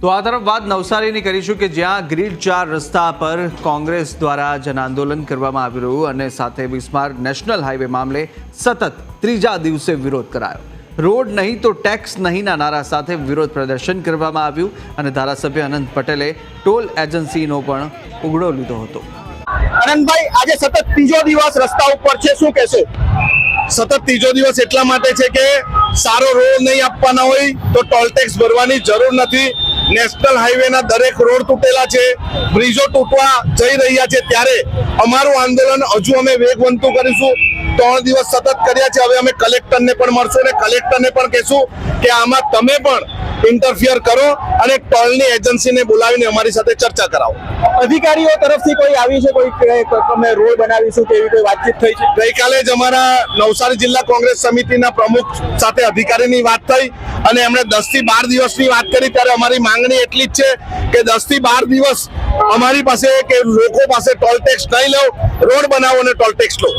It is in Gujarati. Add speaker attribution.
Speaker 1: તો આ તરફ વાત નવસારીની કરીશું કે જ્યાં ગ્રીડ ચાર રસ્તા પર કોંગ્રેસ દ્વારા જન આંદોલન કરવામાં આવી રહ્યું અને સાથે બિસ્માર્ક નેશનલ હાઈવે મામલે સતત ત્રીજા દિવસે વિરોધ કરાયો. રોડ નહીં તો ટેક્સ નહીંના નારા સાથે વિરોધ પ્રદર્શન કરવામાં આવ્યું અને ધારાસભ્ય અનંત પટેલે ટોલ એજન્સીનો પણ ઉગડો લીધો હતો.
Speaker 2: આનંદભાઈ આજે સતત ત્રીજો દિવસ રસ્તા ઉપર છે શું કહેશો?
Speaker 3: સતત ત્રીજો દિવસ એટલા માટે છે કે સારો રોડ નહીં આપવાના હોય તો ટોલ ટેક્સ ભરવાની જરૂર નથી. નેશનલ હાઈવેના દરેક રોડ તૂટેલા છે, બ્રિજો તૂટવા જઈ રહ્યા છે ત્યારે અમારું આંદોલન હજુ અમે વેગવંતું કરીશું. ત્રણ દિવસ સતત કર્યા છે, હવે અમે કલેક્ટરને પણ મળશું અને કલેક્ટરને પણ કહેશું કે આમાં તમે પણ ઇન્ટરફિયર કરો અને ટોલની એજન્સીને બોલાવીને અમારી સાથે ચર્ચા કરાવો.
Speaker 2: અધિકારીઓ તરફથી કોઈ આવી છે? કોઈ અમે રોડ બનાવીશું કે એવી કોઈ વાતચીત થઈ છે?
Speaker 3: ગઈકાલે જ અમારા નવસારી જિલ્લા કોંગ્રેસ સમિતિના પ્રમુખ સાથે અધિકારીની વાત થઈ અને એમણે દસથી બાર દિવસની વાત કરી ત્યારે અમારી માંગણી એટલી જ છે કે દસથી બાર દિવસ અમારી પાસે કે લોકો પાસે ટોલ ટેક્સ નહીં લો રોડ બનાવો અને ટોલ ટેક્સ લો.